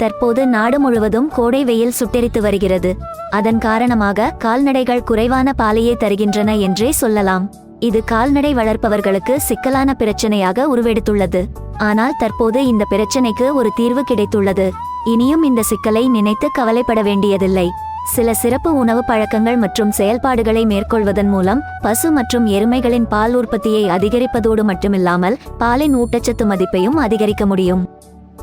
தற்போது நாடு முழுவதும் கோடை வெயில் சுட்டெரித்து வருகிறது. அதன் காரணமாக கால்நடைகள் குறைவான பாலையே தருகின்றன என்றே சொல்லலாம். இது கால்நடை வளர்ப்பவர்களுக்கு சிக்கலான பிரச்சனையாக உருவெடுத்துள்ளது. ஆனால் தற்போது இந்த பிரச்சனைக்கு ஒரு தீர்வு கிடைத்துள்ளது. இனியும் இந்த சிக்கலை நினைத்து கவலைப்பட வேண்டியதில்லை. சில சிறப்பு உணவு பழக்கங்கள் மற்றும் செயல்பாடுகளை மேற்கொள்வதன் மூலம் பசு மற்றும் எருமைகளின் பால் உற்பத்தியை அதிகரிப்பதோடு மட்டுமில்லாமல் பாலின் ஊட்டச்சத்து மதிப்பையும் அதிகரிக்க முடியும்.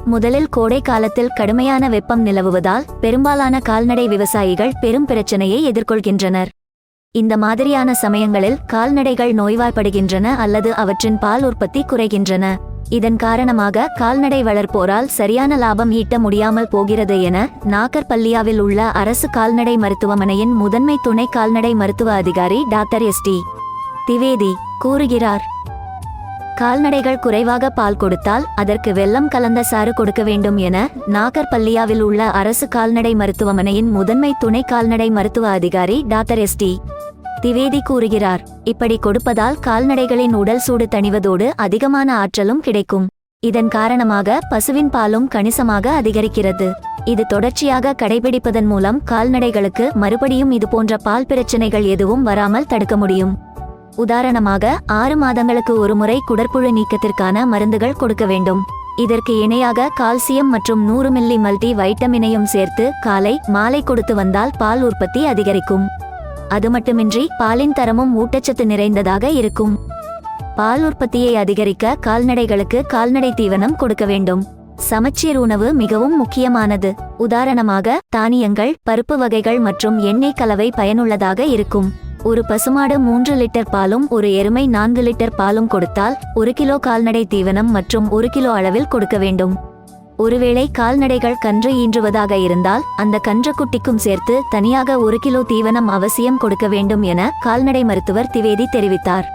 முதலில் கோடை காலத்தில் கடுமையான வெப்பம் நிலவுவதால் பெரும்பாலான கால்நடை விவசாயிகள் பெரும் பிரச்சனையை எதிர்கொள்கின்றனர். இந்த மாதிரியான சமயங்களில் கால்நடைகள் நோய்வாய்ப்படுகின்றன அல்லது அவற்றின் பால் உற்பத்தி குறைகின்றன. இதன் காரணமாக கால்நடை வளர்ப்போரால் சரியான லாபம் ஈட்ட முடியாமல் போகிறது என நாகர்பல்லியாவில் உள்ள அரசு கால்நடை மருத்துவமனையின் முதன்மை துணை கால்நடை மருத்துவ அதிகாரி டாக்டர் எஸ் டி திவேதி கூறுகிறார். கால்நடைகள் குறைவாக பால் கொடுத்தால் அதற்கு வெள்ளம் கலந்த சாறு கொடுக்க வேண்டும் என நாகர்பல்லியாவில் உள்ள அரசு கால்நடை மருத்துவமனையின் முதன்மை துணை கால்நடை மருத்துவ அதிகாரி டாக்டர் எஸ் டி திவேதி கூறுகிறார். இப்படி கொடுப்பதால் கால்நடைகளின் உடல் சூடு தணிவதோடு அதிகமான ஆற்றலும் கிடைக்கும். இதன் காரணமாக பசுவின் பாலும் கணிசமாக அதிகரிக்கிறது. இது தொடர்ச்சியாக கடைபிடிப்பதன் மூலம் கால்நடைகளுக்கு மறுபடியும் இதுபோன்ற பால் பிரச்சனைகள் எதுவும் வராமல் தடுக்க முடியும். உதாரணமாக ஆறு மாதங்களுக்கு ஒருமுறை குடற்புழு நீக்கத்திற்கான மருந்துகள் கொடுக்க வேண்டும். இதற்கு இணையாக கால்சியம் மற்றும் நூறு மில்லி மல்டி வைட்டமினையும் சேர்த்து காலை மாலை கொடுத்து வந்தால் பால் உற்பத்தி அதிகரிக்கும். அது மட்டுமின்றி பாலின் தரமும் ஊட்டச்சத்து நிறைந்ததாக இருக்கும். பால் உற்பத்தியை அதிகரிக்க கால்நடைகளுக்கு கால்நடை தீவனம் கொடுக்க வேண்டும். சமச்சீர் உணவு மிகவும் முக்கியமானது. உதாரணமாக தானியங்கள் பருப்பு வகைகள் மற்றும் எண்ணெய் கலவை பயனுள்ளதாக இருக்கும். ஒரு பசுமாடு மூன்று லிட்டர் பாலும் ஒரு எருமை நான்கு லிட்டர் பாலும் கொடுத்தால் ஒரு கிலோ கால்நடை தீவனம் மற்றும் ஒரு கிலோ அளவில் கொடுக்க வேண்டும். ஒருவேளை கால்நடைகள் கன்று ஈன்றுவதாக இருந்தால் அந்த கன்றுக்குட்டிக்கும் சேர்த்து தனியாக ஒரு கிலோ தீவனம் அவசியம் கொடுக்க வேண்டும் என கால்நடை மருத்துவர் திவேதி தெரிவித்தார்.